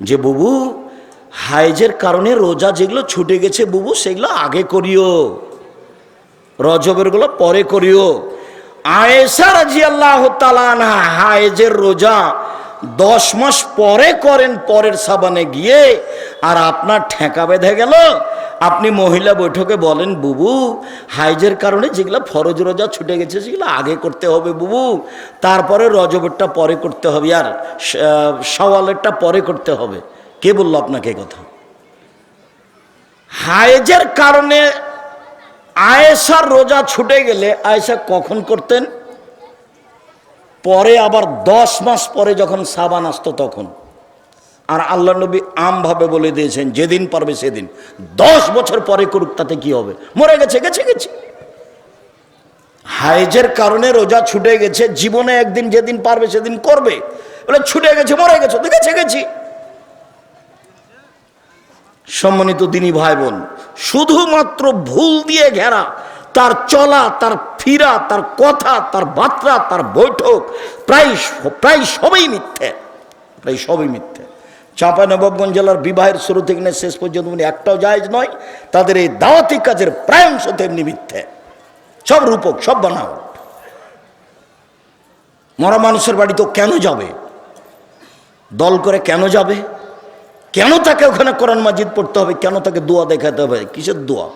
যে বুবু হাইজের কারণে রোজা যেগুলো ছুটে গেছে বুবু, সেগুলো আগে করিও। রজবেরগুলো পরে করিও। আয়েসা রাজি আল্লাহ হাইজের রোজা দশ মাস পরে করেন, পরের সাবানে গিয়ে, আর আপনার ঠেকা বেঁধে গেল। আপনি মহিলা বৈঠকে বলেন, বুবু, হাইজের কারণে যেগুলো ফরজ রোজা ছুটে গেছে, সেগুলো আগে করতে হবে বুবু। তারপরে রজবেরটা পরে করতে হবে আর সওয়ালেরটা পরে করতে হবে। কে বলল আপনাকে কথা? হাইজের কারণে আয়েশার রোজা ছুটে গেলে আয়েশা কখন করতেন? পরে আবার দশ মাস পরে যখন সাবান আসতো তখন। আর আল্লাহ নবী আমভাবে বলে দিয়েছেন, যেদিন পারবে সেদিন। দশ বছর পরে করুক, তাতে কি হবে? মরে গেছে গেছে গেছে। হাইজের কারণে রোজা ছুটে গেছে, জীবনে একদিন যেদিন পারবে সেদিন করবে। বলে, ছুটে গেছে, মরে গেছে, তো গেছে, গেছি। সম্মানিত দিনী ভাই বোন শুধুমাত্র ভুল দিয়ে ঘেরা, তার চলা, তার ফিরা, তার কথা, তার বার্তা, তার বৈঠক, প্রায় প্রায় সবই মিথ্যে। প্রায় সবই মিথ্যে। চাঁপানবাবগঞ্জ জেলার বিবাহের শুরু থেকে নিয়ে শেষ পর্যন্ত মানে একটাও জায়েজ নয়, তাদের এই দাওয়াতি কাজের প্রায় অংশ মিথ্যে। সব রূপক, সব বানাও। মরা মানুষের বাড়ি তো কেন যাবে? দল করে কেন যাবে? কেন তাকে ওখানে কোরআন মাজিদ পড়তে হবে? কেন তাকে দোয়া দেখাতে হবে? কিসের দোয়া?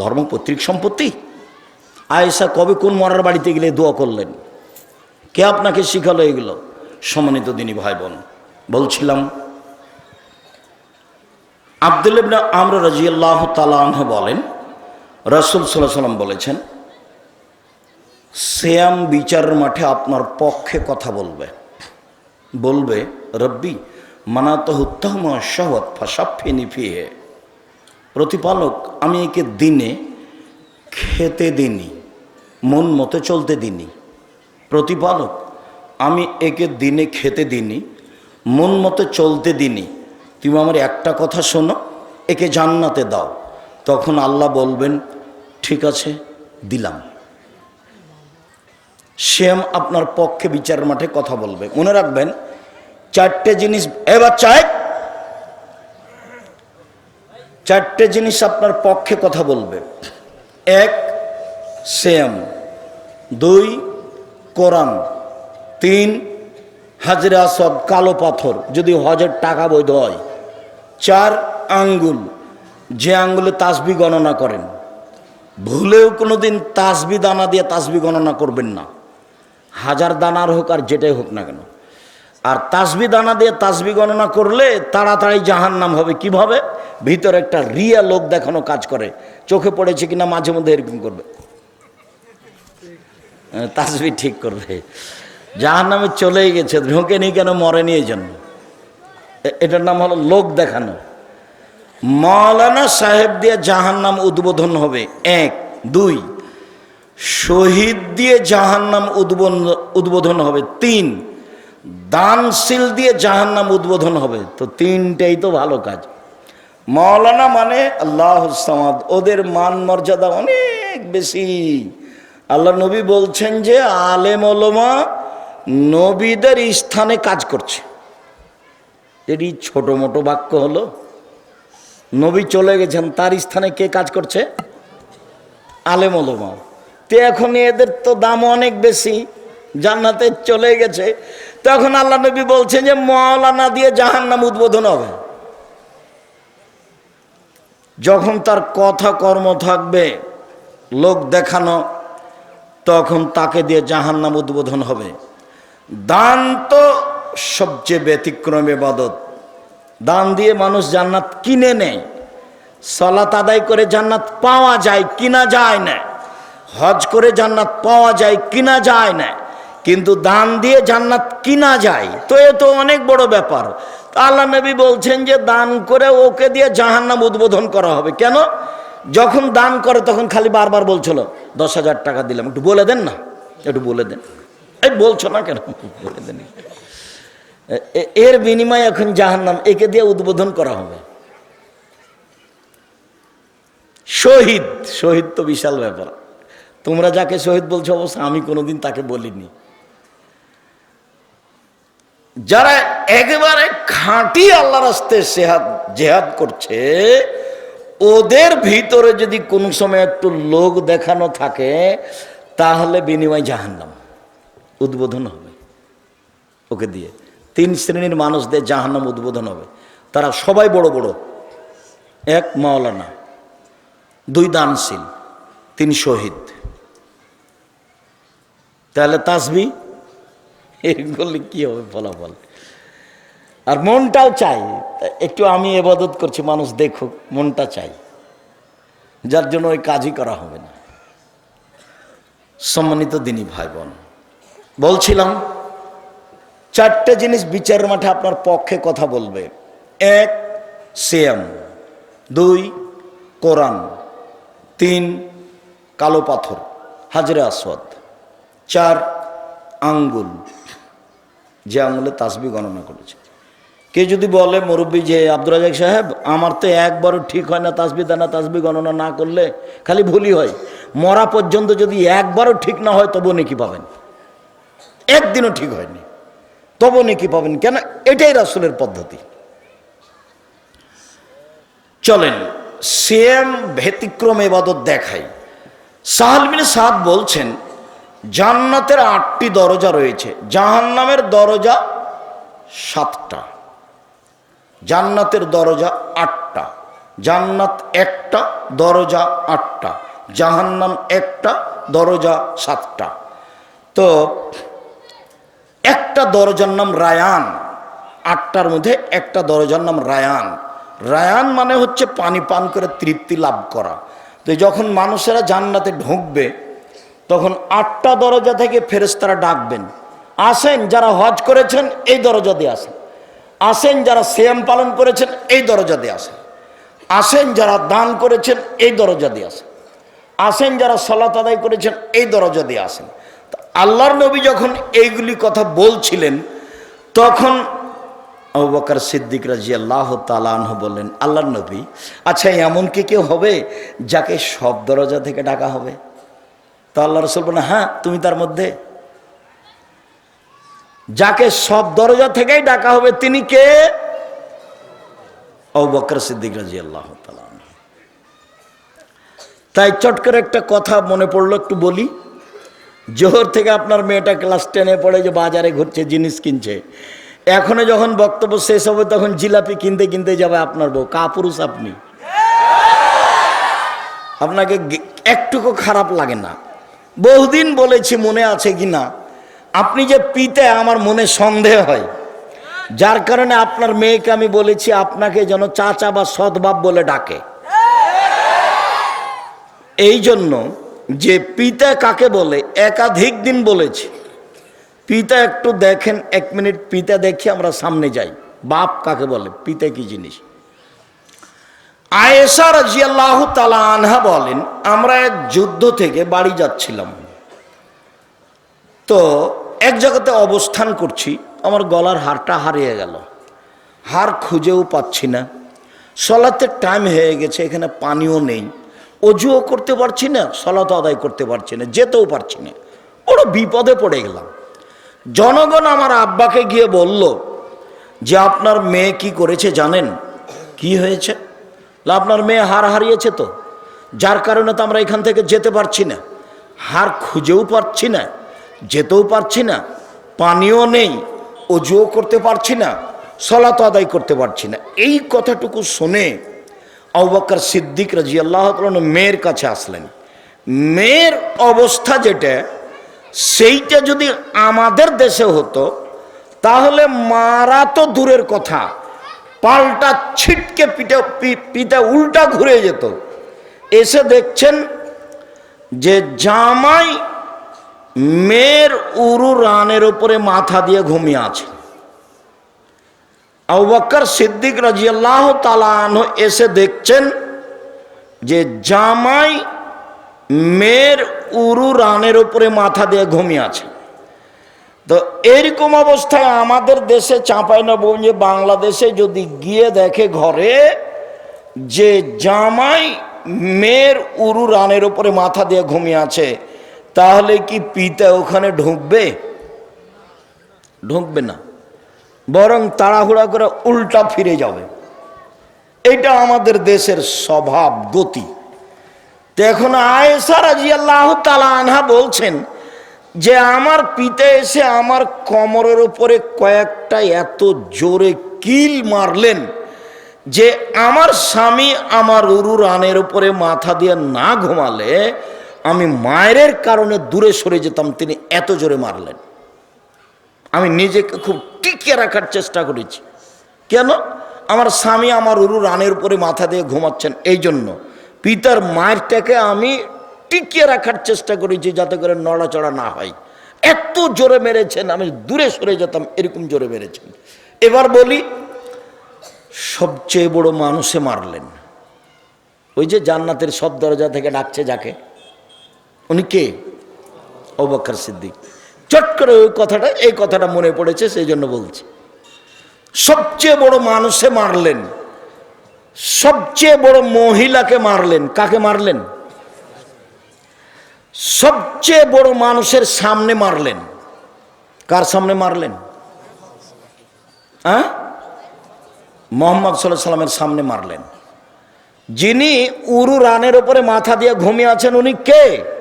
ধর্ম, পৈতৃক সম্পত্তি? আয়েশা কবে কোন মরার বাড়িতে গেলে দোয়া করলেন? কে আপনাকে শিখালো এগুলো? সম্মানিত দিনী ভাই বোন, বলছিলাম আব্দুল ইবনা আমর রাজিয়াল্লাহ তালাহ বলেন, রসুল সাল্লাহ সাল্লাম বলেছেন শ্যাম বিচারের মাঠে আপনার পক্ষে কথা বলবে। বলবে, রব্বি মানাত উত্তম শহৎ ফাঁসাফি নিফিয়ে প্রতিপালক, আমি একে দিনে খেতে দিনি, মন মতো চলতে দিনি। প্রতিপালক, আমি একে দিনে খেতে দিনি, মন মতো চলতে দিনি। তুমি আমার একটা কথা শোনো, একে জান্নাতে দাও। তখন আল্লাহ বলবেন, ঠিক আছে, দিলাম। শ্যাম আপনার পক্ষে বিচারের মাঠে কথা বলবে। মনে রাখবেন, চারটে জিনিস এবার চাই চারটে জিনিস আপনার পক্ষে কথা বলবে। এক, শ্যাম। দুই, কোরআন। তিন, হাজরা সব কালো পাথর। যদি হজের টাকা বৈধ হয় চার আঙ্গুল, যে আঙ্গুলে তাসবি গণনা করেন। ভুলেও কোনো দিন তাসবি দানা দিয়ে তাসবি গণনা করবেন না। হাজার দানার হোক আর যেটাই হোক না কেন। আর তাসবি দানা দিয়ে তাসবি গণনা করলে তাড়াতাড়ি জাহান নাম হবে। কীভাবে? ভিতরে একটা রিয়া লোক দেখানো কাজ করে। চোখে পড়েছে কিনা মাঝে মধ্যে এরকম করবে। তাসবি ঠিক করবে। জাহান নামে চলেই গেছে, ঢোকেনি কেন মরেনি এই জন্য? এটার নাম হলো লোক দেখানো। মৌলানা সাহেব দিয়ে জাহান নাম উদ্বোধন হবে। এক, দুই, শহীদ দিয়ে জাহান নাম উদ্বোধন হবে। তিন, দানশীল দিয়ে জাহান নাম উদ্বোধন হবে। তো তিনটেই তো ভালো কাজ। মৌলানা মানে আল্লাহ সামাদ। ওদের মান মর্যাদা অনেক বেশি। আল্লাহ নবী বলছেন যে আলেম ওলমা নবীদের স্থানে কাজ করছে। এটি ছোট মোটো বাক্য হলো, নবী চলে গেছেন, তার স্থানে কে কাজ করছে? আলেম ওলমা। তো এখন এদের তো দাম অনেক বেশি, জান্নাতে চলে গেছে। তখন আল্লাহ নবী বলছেন যে মৌলানা দিয়ে জাহান নাম উদ্বোধন হবে। যখন তার কথা কর্ম থাকবে, লোক দেখানো, তখন তাকে দিয়ে জাহান নাম উদ্বোধন হবে। দান তো সবচেয়ে ব্যতিক্রম এবাদত দান দিয়ে মানুষ জান্নাত কিনে নেয়। সলাত আদায় করে জান্নাত পাওয়া যায় কিনা যায় না। হজ করে জান্নাত পাওয়া যায় কিনা যায় না। কিন্তু দান দিয়ে জান্নাত কিনা যায়, তো এ তো অনেক বড় ব্যাপার। আল্লাহ নবী বলছেন যে, দান করে ওকে দিয়ে জাহান্নাম উদ্বোধন করা হবে। কেন? যখন দান করে তখন খালি বারবার বলছিল, দশ হাজার টাকা দিলাম। একটু বলে দেন না, একটু বলে দেন। এই বলছো না কেন? বলে দেন। এর বিনিময়ে এখন জাহান্নাম, একে দিয়ে উদ্বোধন করা হবে। শহীদ শহীদ তো বিশাল ব্যাপার। তোমরা যাকে শহীদ বলছো, অবশ্য আমি কোনোদিন তাকে বলিনি। যারা একেবারে খাঁটি আল্লাহ রাস্তে সেহাদ জেহাদ করছে, ওদের ভিতরে যদি কোনো সময় একটু লোক দেখানো থাকে, তাহলে বিনিময় জাহান্নাম উদ্বোধন হবে, ওকে দিয়ে। তিন শ্রেণির মানুষদের জাহান্নাম উদ্বোধন হবে। তারা সবাই বড় বড়। এক মাওলানা, দুই দানশীল, তিন শহীদ। তাহলে তাসবি? এগুলি কি হবে ফলাফল? আর মনটাও চাই। একটু আমি এবাদত করছি, মানুষ দেখুক, মনটা চাই। যার জন্য ওই কাজই করা হবে না। সম্মানিত দিনী ভাই বোন, বলছিলাম চারটে জিনিস বিচারের মাঠে আপনার পক্ষে কথা বলবে। এক, সিয়াম। দুই, কোরআন। তিন, কালো পাথর, হাজরে আসওয়াদ। চার, আঙ্গুল। যে আঙ্গুলে তাসবি গণনা করেছে। কে যদি বলে, মুরব্বী যে আব্দুল রাজাক সাহেব, আমার তো একবারও ঠিক হয় না তাসবি দানা তাসবি গণনা না করলে খালি ভুলই হয়। মরা পর্যন্ত যদি একবারও ঠিক না হয় তবু নাকি পাবেন। একদিনও ঠিক হয়নি। তবু নাকি পাবেন? কেন? এটাই রাসুলের পদ্ধতি। চলেন সেম ব্যতিক্রম এবাদত দেখাই। সাহালমিন সাদ বলছেন, জান্নাতের আটটি দরজা রয়েছে। জাহান্নামের দরজা সাতটা। জান্নাতের দরজা আটটা। জান্নাত একটা, দরজা আটটা। জাহান্নাম একটা, দরজা সাতটা। তো একটা দরজার নাম রায়ান, আটটার মধ্যে একটা দরজার নাম রায়ান। রায়ান মানে হচ্ছে পানি পান করে তৃপ্তি লাভ করা। তো যখন মানুষেরা জান্নাতে ঢুকবে, তখন আটটা দরজা থেকে ফেরেস্তারা ডাকবেন, আসেন যারা হজ করেছেন, এই দরজা দিয়ে আসেন। আসেন যারা শ্যাম পালন করেছেন, এই দরজা দিয়ে আসেন। আসেন যারা দান করেছেন, এই দরজা দিয়ে আসেন। আসেন যারা সলাত আদায় করেছেন, এই দরজা দিয়ে আসেন। আল্লাহর নবী যখন এইগুলি কথা বলছিলেন, তখন আবু বকর সিদ্দিক রাজি আল্লাহ তালাহ বললেন, আল্লাহর নবী আচ্ছা এমন কি কেউ হবে যাকে সব দরজা থেকে ডাকা হবে? তো আল্লাহ রসুল বলেন হ্যাঁ তুমি তার মধ্যে। যাকে সব দরজা থেকেই ডাকা হবে, তিনি কে? আবু বকর সিদ্দিক রাজি আল্লাহ তালাহ তাই চট করে একটা কথা মনে পড়ল, একটু বলি। জোহর থেকে আপনার মেয়েটা ক্লাস টেনে পড়ে যে বাজারে ঘুরছে, জিনিস কিনছে। এখনও যখন বক্তব্য শেষ হবে, তখন জিলাপি কিনতে কিনতে যাবে আপনার বউ। কাপুরুষ আপনি। আপনাকে একটুকু খারাপ লাগে না। বহুদিন বলেছি মনে আছে কি না, আপনি যে পিতে আমার মনে সন্দেহ হয়, যার কারণে আপনার মেয়েকে আমি বলেছি আপনাকে যেন চাচা বা সৎবাপ বলে ডাকে। এই জন্য যে পিতা কাকে বলে? একাধিক দিন বলেছি। পিতা একটু দেখেন, এক মিনিট পিতা দেখি, আমরা সামনে যাই। বাপ কাকে বলে? পিতা কি জিনিস? আয়েশা রাজিয়াল্লাহ তালা আনহা বলেন, আমরা এক যুদ্ধ থেকে বাড়ি যাচ্ছিলাম। তো এক জায়গাতে অবস্থান করছি, আমার গলার হারটা হারিয়ে গেল। হার খুঁজেও পাচ্ছি না। সলাতে টাইম হয়ে গেছে, এখানে পানিও নেই। অজুও করতে পারছি না, সলাত আদায় করতে পারছি না, যেতেও পারছি না। বড় বিপদে পড়ে গেলাম। জনগণ আমার আব্বাকে গিয়ে বলল, যে আপনার মেয়ে কি করেছে জানেন? কি হয়েছে? আপনার মেয়ে হার হারিয়েছে তো। যার কারণে তো আমরা এখান থেকে যেতে পারছি না। হার খুঁজেও পারছি না, যেতেও পারছি না। পানিও নেই, অজুও করতে পারছি না, সলাত আদায় করতে পারছি না। এই কথাটুকু শুনে আবাক্কর সিদ্দিক রাজি আল্লাহ মেয়ের কাছে আসলেন। মেয়ের অবস্থা যেটা, সেইটা যদি আমাদের দেশে হতো, তাহলে মারা তো দূরের কথা। পাল্টা ছিটকে পিঠে পি- পিঠে উল্টা ঘুরে যেত। এসে দেখছেন যে জামাই মেয়ের উরু রানের উপরে মাথা দিয়ে ঘুমিয়ে আছে। আবাক্কর সিদ্দিক রাজিয়াল্লাহ তালান এসে দেখছেন যে জামাই মেয়ের উরু রানের উপরে মাথা দিয়ে ঘুমিয়ে আছে। তো এরকম অবস্থায় আমাদের দেশে চাঁপাই নবগঞ্জে বাংলাদেশে যদি গিয়ে দেখে ঘরে যে জামাই মেয়ের উরু রানের উপরে মাথা দিয়ে ঘুমিয়ে আছে, তাহলে কি পিতা ওখানে ঢুকবে? ঢুকবে না। বরং তাড়াহুড়া করে উল্টা ফিরে যাবে। এটা আমাদের দেশের স্বভাব, গতি। তো এখন আয়েসা রাজি আল্লাহ আনহা বলছেন যে, আমার পিতা এসে আমার কমরের উপরে কয়েকটা এত জোরে কিল মারলেন যে, আমার স্বামী আমার উরু রানের উপরে মাথা দিয়ে না ঘুমালে আমি মায়ের কারণে দূরে সরে যেতাম, তিনি এত জোরে মারলেন। আমি নিজেকে খুব টিকিয়ে রাখার চেষ্টা করেছি। কেন? আমার স্বামী আমার উরু রানের উপরে মাথা দিয়ে ঘুমাচ্ছেন এই জন্য পিতার মায়েরটাকে আমি টিকিয়ে রাখার চেষ্টা করেছি যাতে করে নড়াচড়া না হয়। এত জোরে মেরেছেন, আমি দূরে সরে যেতাম, এরকম জোরে মেরেছেন। এবার বলি, সবচেয়ে বড় মানুষে মারলেন। ওই যে জান্নাতের সব দরজা থেকে ডাকছে যাকে। উনি কে? অবাক্কর সিদ্দিক। চট করে ওই কথাটা, এই কথাটা মনে পড়েছে, সেই জন্য বলছি। সবচেয়ে বড় মানুষে মারলেন। সবচেয়ে বড় মহিলাকে মারলেন। কাকে মারলেন? সবচেয়ে বড় মানুষের সামনে মারলেন। কার সামনে মারলেন? হ্যাঁ? মোহাম্মদ সাল্লাহ সাল্লামের সামনে মারলেন। যিনি উরু রানের ওপরে মাথা দিয়ে ঘুমিয়ে আছেন, উনি কে?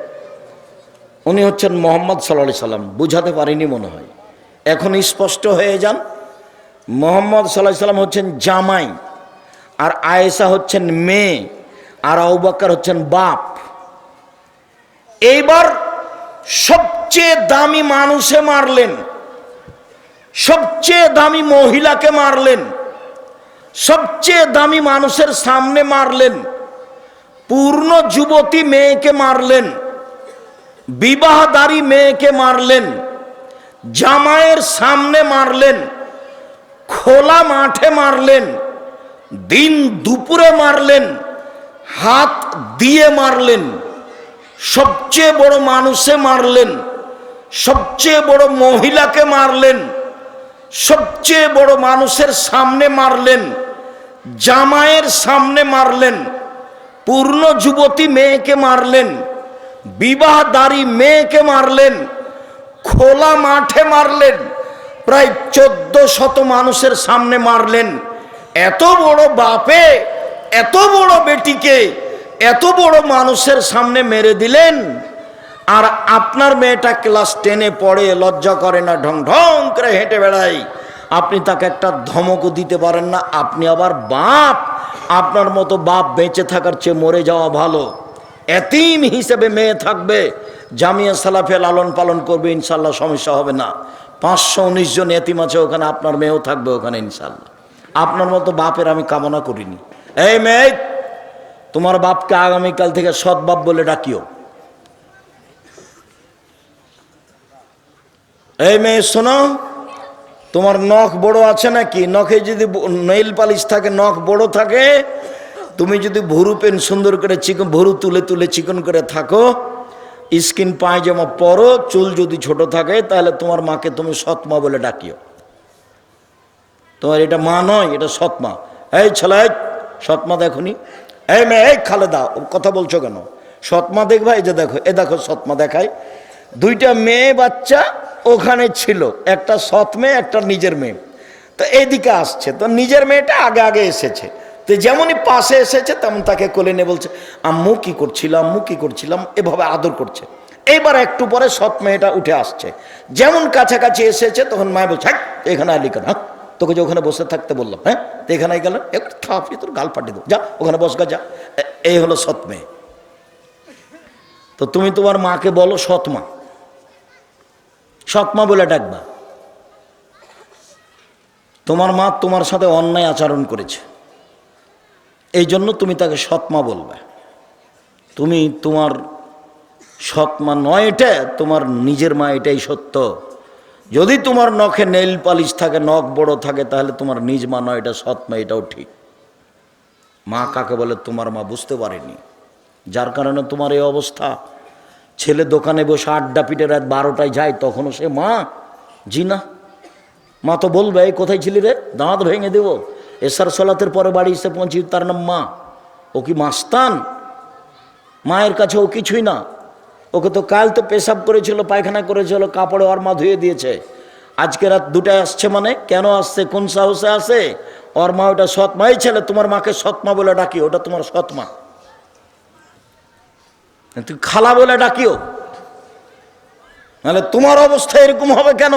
উনি হচ্ছেন মোহাম্মদ সাল্লা সাল্লাম। বুঝাতে পারিনি মনে হয়। এখন স্পষ্ট হয়ে যান, মোহাম্মদ সাল্লাহ সাল্লাম হচ্ছেন জামাই, আর আয়েশা হচ্ছেন মেয়ে, আর আউবাক্কার হচ্ছেন বাপ। এইবার সবচেয়ে দামি মানুষে মারলেন, সবচেয়ে দামি মহিলাকে মারলেন, সবচেয়ে দামি মানুষের সামনে মারলেন, পূর্ণ যুবতী মেয়েকে মারলেন বিবাহদারী মেয়েকে মারলেন, জামাইয়ের সামনে মারলেন, খোলা মাঠে মারলেন, দিন দুপুরে মারলেন, হাত দিয়ে মারলেন, সবচেয়ে বড় মানুষে মারলেন, সবচেয়ে বড় মহিলাকে মারলেন, সবচেয়ে বড় মানুষের সামনে মারলেন, জামাইয়ের সামনে মারলেন, পূর্ণ যুবতী মেয়েকে মারলেন বিবাহদারী মেয়েকে মারলেন, খোলা মাঠে মারলেন, প্রায় চোদ্দ শত মানুষের সামনে মারলেন। এত বড় বাপে, এত বড় বেটিকে, এত বড় মানুষের সামনে মেরে দিলেন। আর আপনার মেয়েটা ক্লাস টেনে পড়ে, লজ্জা করে না, ঢং ঢং করে হেঁটে বেড়ায়। আপনি তাকে একটা ধমকও দিতে পারেন না, আপনি আবার বাপ, আপনার মতো বাপ বেঁচে থাকার চেয়ে মরে যাওয়া ভালো। এতিম হিসেবে মেয়ে থাকবে, জামিয়া সালাফে লালন পালন করবে ইনশাল্লাহ সমস্যা হবে না। পাঁচশো উনিশ জন এতিম আছে ওখানে, আপনার মেয়েও থাকবে ওখানে ইনশাল্লাহ আপনার মতো বাপের আমি কামনা করিনি। এই মেয়ে, তোমার বাপকে আগামীকাল থেকে সৎ বাপ বলে ডাকিও। এই মেয়ে, শোনো, তোমার নখ বড় আছে নাকি? নখে যদি নেইল পালিশ থাকে, নখ বড় থাকে তুমি যদি ভুরু পেন সুন্দর করে চিকন, ভুরু তুলে তুলে চিকন করে থাকো, স্কিন পায়জামা পরো, চুল যদি ছোট থাকে, তাহলে তোমার মাকে তুমি সৎমা বলে ডাকিও। তোমার এটা মা নয়, এটা সৎমা। এই ছেলে, সৎমা দেখনি? এই মেয়ে, এই খালেদা, ও কথা বলছো কেন? সৎমা দেখবা, এই যে দেখো, এ দেখো সৎমা দেখায়। দুইটা মেয়ে বাচ্চা ওখানে ছিল, একটা সৎ মেয়ে, একটা নিজের মেয়ে। তো এইদিকে আসছে, তো নিজের মেয়েটা আগে আগে এসেছে। তো যেমনই পাশে এসেছে, তেমন তাকে কোলে নিয়ে বলছে, আম্মু, কি করছিলাম আম্মু, কি করছিলাম? এভাবে আদর করছে। এইবার একটু পরে সৎ মেয়েটা উঠে আসছে। যেমন কাছাকাছি এসেছে, তখন মায় বলছে হ্যাঁ এখানে আলি কেন হ্যাঁ। তোকে যে ওখানে বসে থাকতে বললাম হ্যাঁ তো এখানে গেল একটু থাপি তোর গাল পাঠিয়ে দেবো যা, ওখানে বস গা যা। এই হলো সৎ মেয়ে। তো তুমি তোমার মাকে বলো, সৎ মা। সৎ মা বলে ডাকবা। তোমার মা তোমার সাথে অন্যায় আচরণ করেছে। এই জন্য তুমি তাকে সৎমা বলবে। তুমি তোমার সৎমা নয় এটা, তোমার নিজের মা এটাই সত্য। যদি তোমার নখে নেল পালিশ থাকে, নখ বড় থাকে, তাহলে তোমার নিজ মা নয়, এটা সৎমা, এটাও ঠিক। মা কাকে বলে? তোমার মা বুঝতে পারেনি। যার কারণে তোমার এই অবস্থা। ছেলে দোকানে বসে আড্ডা পিটে রাত বারোটায় যায়, তখনও সে মা। জি না মা তো বলবে, এই কোথায় ছিলি রে? দাঁত ভেঙে দেব। এসার সলাতের পরে বাড়ি এসে পৌঁছি তার নাম মা। ও কি মাস্তান? মায়ের কাছে ও কিছুই না। ওকে তো কাল তো পেশাব করেছিল, পায়খানা করেছিল, কাপড়ে ওর মা ধুয়ে দিয়েছে। আজকে রাত দুটায় আসছে মানে? কেন আসছে? কোন সাহসে আসে ওর মা ওটা সৎ মাই ছেলে, তোমার মাকে সৎ মা বলে ডাকি, ওটা তোমার সৎ মা তুই খালা বলে ডাকিও। নাহলে তোমার অবস্থা এরকম হবে কেন?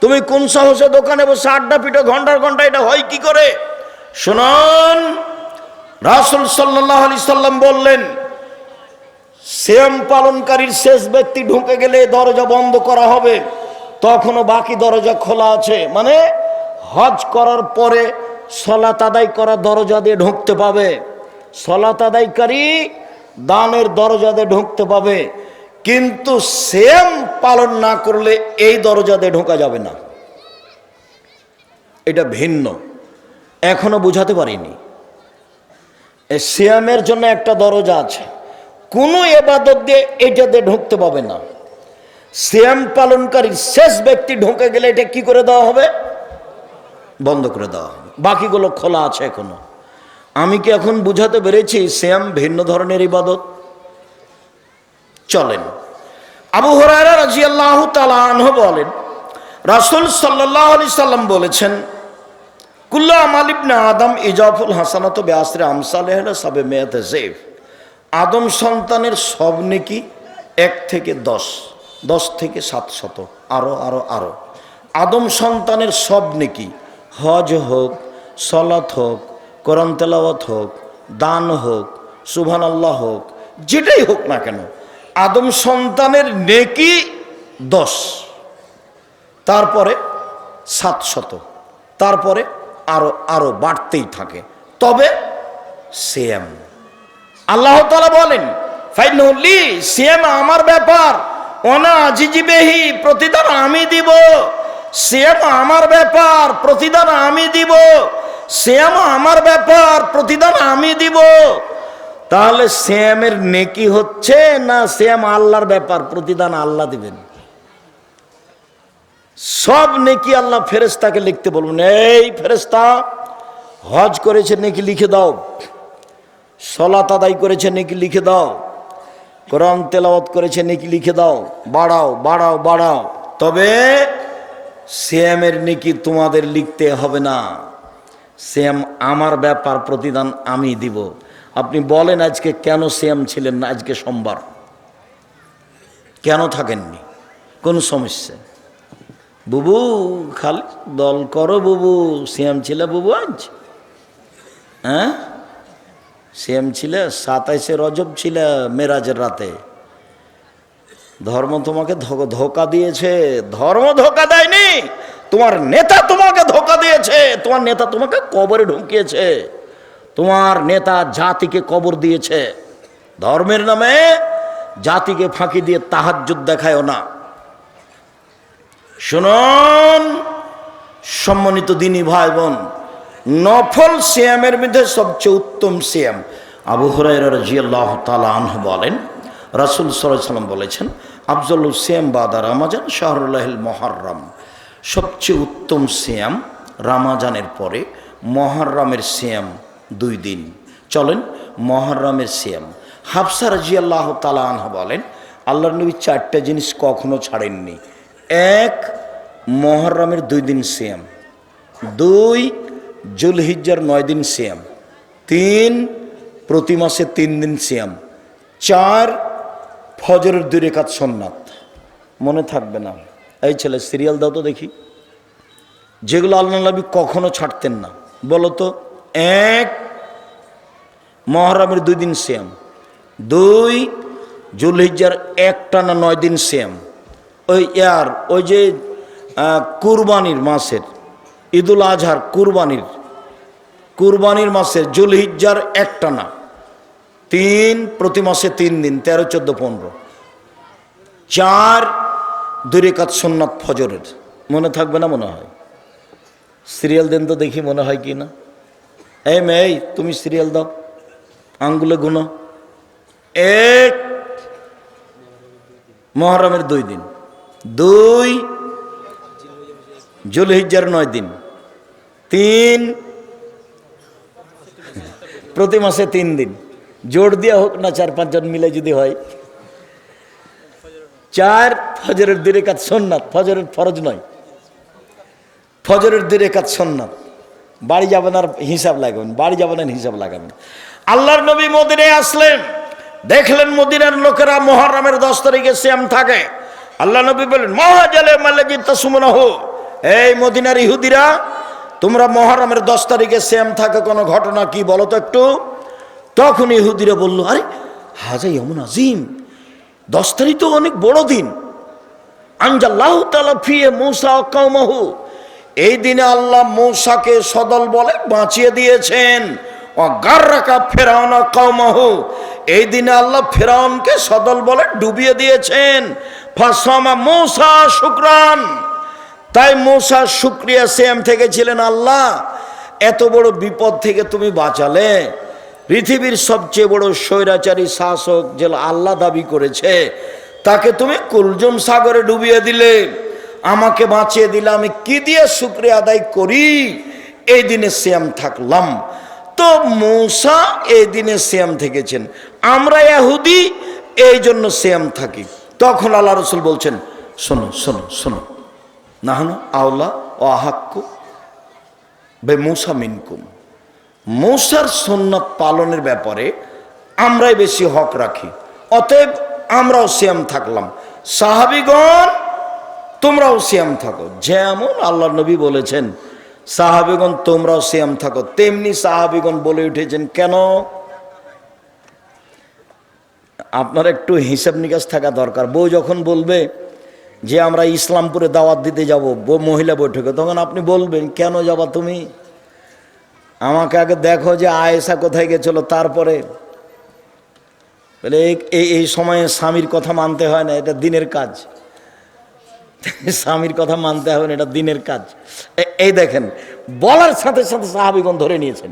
তুমি কোন সাহসে দোকানে বসে আড্ডা পিঠে ঘণ্টার ঘণ্টা এটা হয় কি করে? শুনুন, রাসুল সাল্লাহ আলি সাল্লাম বললেন, শ্যাম পালনকারীর শেষ ব্যক্তি ঢুকে গেলে দরজা বন্ধ করা হবে। তখনও বাকি দরজা খোলা আছে। মানে হজ করার পরে সলাত আদায় করা দরজা দিয়ে ঢুকতে পাবে। সলাত আদায়কারী দানের দরজা দিয়ে ঢুকতে পাবে। কিন্তু সেম পালন না করলে এই দরজা দিয়ে ঢোকা যাবে না। এটা ভিন্ন। এখনও বুঝাতে পারিনি। এই সিয়ামের জন্য একটা দরজা আছে। কোনো এবাদত দিয়ে এটাতে ঢুকতে পাবে না। সিয়াম পালনকারী শেষ ব্যক্তি ঢুকে গেলে এটা কি করে দেওয়া হবে? বন্ধ করে দেওয়া হবে। বাকিগুলো খোলা আছে এখনও। আমি কি এখন বুঝাতে পেরেছি শ্যাম ভিন্ন ধরনের ইবাদত? চলেন। আবু হরারা রাজি আল্লাহ তালাহ বলেন, রাসুল সাল্লাহ আলি সাল্লাম বলেছেন, কুল্লা আমালিবনে আদম ইজাফুল হাসানাত বেআসরে আমসালেহরা সবে মেয়াতে জেফ আদম সন্তানের সব নেকি এক থেকে দশ দশ থেকে সাতশত আরও আরও আরও। আদম সন্তানের সব নেকি হজ হোক, সলাত হোক, কোরআন তেলাওয়াত হোক, দান হোক সুবহান আল্লাহ হোক, যেটাই হোক না কেন আদম সন্তানের নেকি দশ। তারপরে সাতশত তারপরে আরও আরও বাড়তেই থাকে। তবে সেম আল্লাহ তালা বলেন ফাইনলি সেম আমার ব্যাপার। অনা আজিজিবেহি প্রতিদান আমি দিব। সেম আমার ব্যাপার, প্রতিদান আমি দিব। সেম আমার ব্যাপার, প্রতিদান আমি দিব। তাহলে শ্যামের নেকি হচ্ছে না শ্যাম আল্লাহর ব্যাপার? প্রতিদান আল্লাহ দিবেন। সব নেকি আল্লাহ ফেরেস্তাকে লিখতে বলবেন, এই ফেরেস্তা হজ করেছে নেকি লিখে দাও। সলাত আদায় করেছে নেকি লিখে দাও। কোরআন তেলাওয়াত করেছে নেকি লিখে দাও। বাড়াও বাড়াও বাড়াও। তবে শ্যামের নেকি তোমাদের লিখতে হবে না। শ্যাম, আমার ব্যাপার প্রতিদান আমি দিব। আপনি বলেন আজকে কেন শ্যাম ছিলেন না? আজকে সোমবার। কেন থাকেননি? কোন সমস্যা? বুবু, খালি, দল করো বুবু। শ্যাম ছিল বুবু আজ? হ্যাঁ? শ্যাম ছিল, সাতাইশে রজব ছিল মেরাজের রাতে। ধর্ম তোমাকে ধোকা দিয়েছে। ধর্ম ধোকা দেয়নি। তোমার নেতা তোমাকে ধোকা দিয়েছে। তোমার নেতা তোমাকে কবরে ঢুকিয়েছে। তোমার নেতা জাতিকে কবর দিয়েছে। ধর্মের নামে জাতিকে ফাঁকি দিয়ে তাহাজ্জুদ দেখায়ও না। শুনুন, সম্মানিত দিনী ভাই বোন নফল সিয়ামের মধ্যে সবচেয়ে উত্তম সিয়াম আবু হরাইরা আনহু বলেন, রাসুল সাল্লাম বলেছেন, আফজল সিয়াম বাদা রামাজান শাহরুল্লাহিল মহারম। সবচেয়ে উত্তম সিয়াম রামাজানের পরে মহারমের সিয়াম দুই দিন। চলেন, মহারমের সিয়াম। হাফসা রাজিয়াল্লাহ তালা আনহা বলেন আল্লাহ নবী চারটা জিনিস কখনো ছাড়েননি। এক, মহরমের দুই দিন সিয়াম। দুই, জুলহিজ্জার নয় দিন সিয়াম। তিন, প্রতি মাসে তিন দিন সিয়াম। চার, ফজরের দুই রেখাত সন্ন্যাত মনে থাকবে না। এই ছেলে, সিরিয়াল দাও তো দেখি। যেগুলো আল্লাহ নবী কখনো ছাড়তেন না। বলো তো এক, মহরমের দুই দিন সিয়াম। দুই, জুলহিজ্জার একটা না নয় দিন সিয়াম। ওই ইয়ার, ওই যে কুরবানির মাসের, ঈদুল আজহার কুরবানির কুরবানির মাসের জুলহিজ্জার একটা না। তিন, প্রতি মাসে তিন দিন, তেরো, চোদ্দ, পনেরো। চার, দুই রেখাত সোননাথ ফজরের। মনে থাকবে না মনে হয়? সিরিয়াল দেন তো দেখি মনে হয় কি না। এই মেয়ে, তুমি সিরিয়াল দাও। আঙ্গুলে গুনো। এক। মহরমের দুই দিন। দুই। জুলহিজ্জার নয় দিন। তিন। প্রতি মাসে তিন দিন। জোর দেওয়া হোক না চার পাঁচজন মিলে যদি হয়। চার, ফজরের দিনে কাজ সোননাথ ফজরের ফরজ নয়। ফজরের দুই রেখাত সন্ন্যাত বাড়ি যাবেন আর হিসাব লাগাবেন, বাড়ি যাবেন আর হিসাব লাগাবেন। আল্লাহর নবী মদিনে আসলেন, দেখলেন মদিনার লোকেরা মহরমের দশ তারিখে শ্যাম থাকে। আল্লাহ নবী বললেন, মহাজালে মাল্লাজিত সুমনহ এই মদিনার ইহুদিরা, তোমরা মহরমের দশ তারিখে শ্যাম থাকে, কোনো ঘটনা কি বলো তো একটু? তখন ইহুদিরা বলল, আরে হাজা এমন আজিম, দশ তারিখ তো অনেক বড় দিন। আনজাল্লাহ তালা ফিয়ে মূসা কৌমহু এই দিনে আল্লাহ মূসাকে সদল বলে বাঁচিয়ে দিয়েছেন। ও গার্রাকা ফেরাউন কৌমহু এই দিনে আল্লাহ ফেরাউনকে সদল বলে ডুবিয়ে দিয়েছেন। ফাসমা মূসা, শুক্রান। তাই মূসা শুক্রিয়া সেম থেকে ছিলেন, আল্লাহ, এত বড় বিপদ থেকে তুমি বাঁচালে। পৃথিবীর সবচেয়ে বড় স্বৈরাচারী শাসক যে আল্লাহ দাবি করেছে, তাকে তুমি কুলজুম সাগরে ডুবিয়ে দিলে। আমাকে বাঁচিয়ে দিলে আমি কি দিয়ে শুক্রিয়া আদায় করি? এই দিনে শ্যাম থাকলাম। তো মৌসা এই দিনে শ্যাম থেকেছেন। আমরা এহুদি এই জন্য শ্যাম থাকি। তখন আল্লাহ রসুল বলছেন, শোনো শোনো শোনো। নাহানো আওলা ও আহাক্কু বে মৌসা মিনকুম। মৌসার সন্ন্যত পালনের ব্যাপারে আমরাই বেশি হক রাখি। অতএব আমরাও শ্যাম থাকলাম। সাহাবিগণ তোমরাও শ্যাম থাকো। যেমন আল্লাহ নবী বলেছেন, সাহাবিগণ তোমরাও শ্যাম থাকো। তেমনি সাহাবিগণ বলে উঠেছেন, কেন? আপনার একটু হিসাব নিকাশ থাকা দরকার। বউ যখন বলবে যে আমরা ইসলামপুরে দাওয়াত দিতে যাব মহিলা বৈঠকে, তখন আপনি বলবেন, কেন যাবা তুমি? আমাকে আগে দেখো যে আয়েসা কোথায় গেছিল, তারপরে। এই এই সময়ে স্বামীর কথা মানতে হয় না, এটা দিনের কাজ। স্বামীর কথা মানতে হবে এটা দিনের কাজ। এই দেখেন, বলার সাথে সাথে সাহাবিগণ ধরে নিয়েছেন।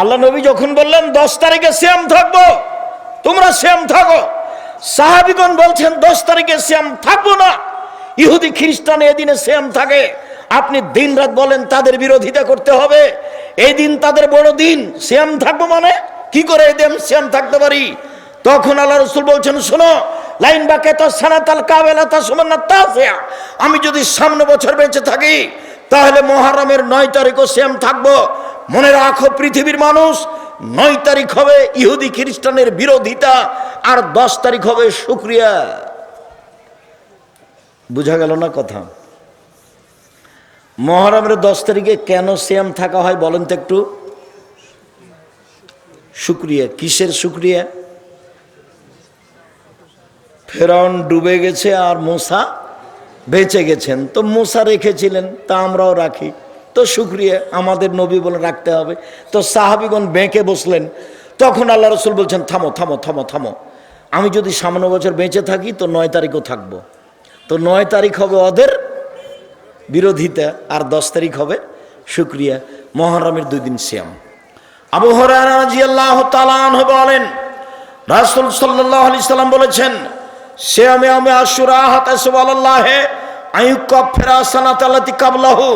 আল্লাহ নবী যখন বললেন, দশ তারিখে শ্যাম থাকব, তোমরা শ্যাম থাকো। সাহাবিগণ বলছেন, দশ তারিখে শ্যাম থাকব না। ইহুদি খ্রিস্টান এদিনে শ্যাম থাকে। আপনি দিন রাত বলেন, তাদের বিরোধিতা করতে হবে। এই দিন তাদের বড় দিন। শ্যাম থাকব মানে কি করে এদিন শ্যাম থাকতে পারি? তখন আল্লাহ রসুল বলছেন, শোনো লাইন বা কেতা সানাতাল কাবেলা, তা সমান তা আমি যদি সামনে বছর বেঁচে থাকি, তাহলে মহারমের নয় তারিখও সেম থাকব। মনে রাখো, পৃথিবীর মানুষ, নয় তারিখ হবে ইহুদি খ্রিস্টানের বিরোধিতা, আর দশ তারিখ হবে শুক্রিয়া। বুঝা গেল না কথা? মহরমের দশ তারিখে কেন শ্যাম থাকা হয় বলেন তো একটু? শুক্রিয়া। কিসের শুক্রিয়া? ফেরাউন ডুবে গেছে আর মূসা বেঁচে গেছেন। তো মূসা রেখেছিলেন, তা আমরাও রাখি। তো শুক্রিয়া, আমাদের নবী বলে রাখতে হবে। তো সাহাবিগণ বেঁকে বসলেন। তখন আল্লাহ রসুল বলছেন, থামো থামো থামো থামো। আমি যদি সামনে বছর বেঁচে থাকি, তো নয় তারিখও থাকব। তো নয় তারিখ হবে ওদের বিরোধিতা, আর দশ তারিখ হবে শুক্রিয়া, মহরমের দুই দিন শ্যাম আবু হরাহ তালান বলেন, রাসুল সাল্লাহ আলি সাল্লাম বলেছেন শ্যামে আমি আশুরা হাত আল্লাহে আয়ুক ফেরা সানাত আল্লাতি কাবলাহু।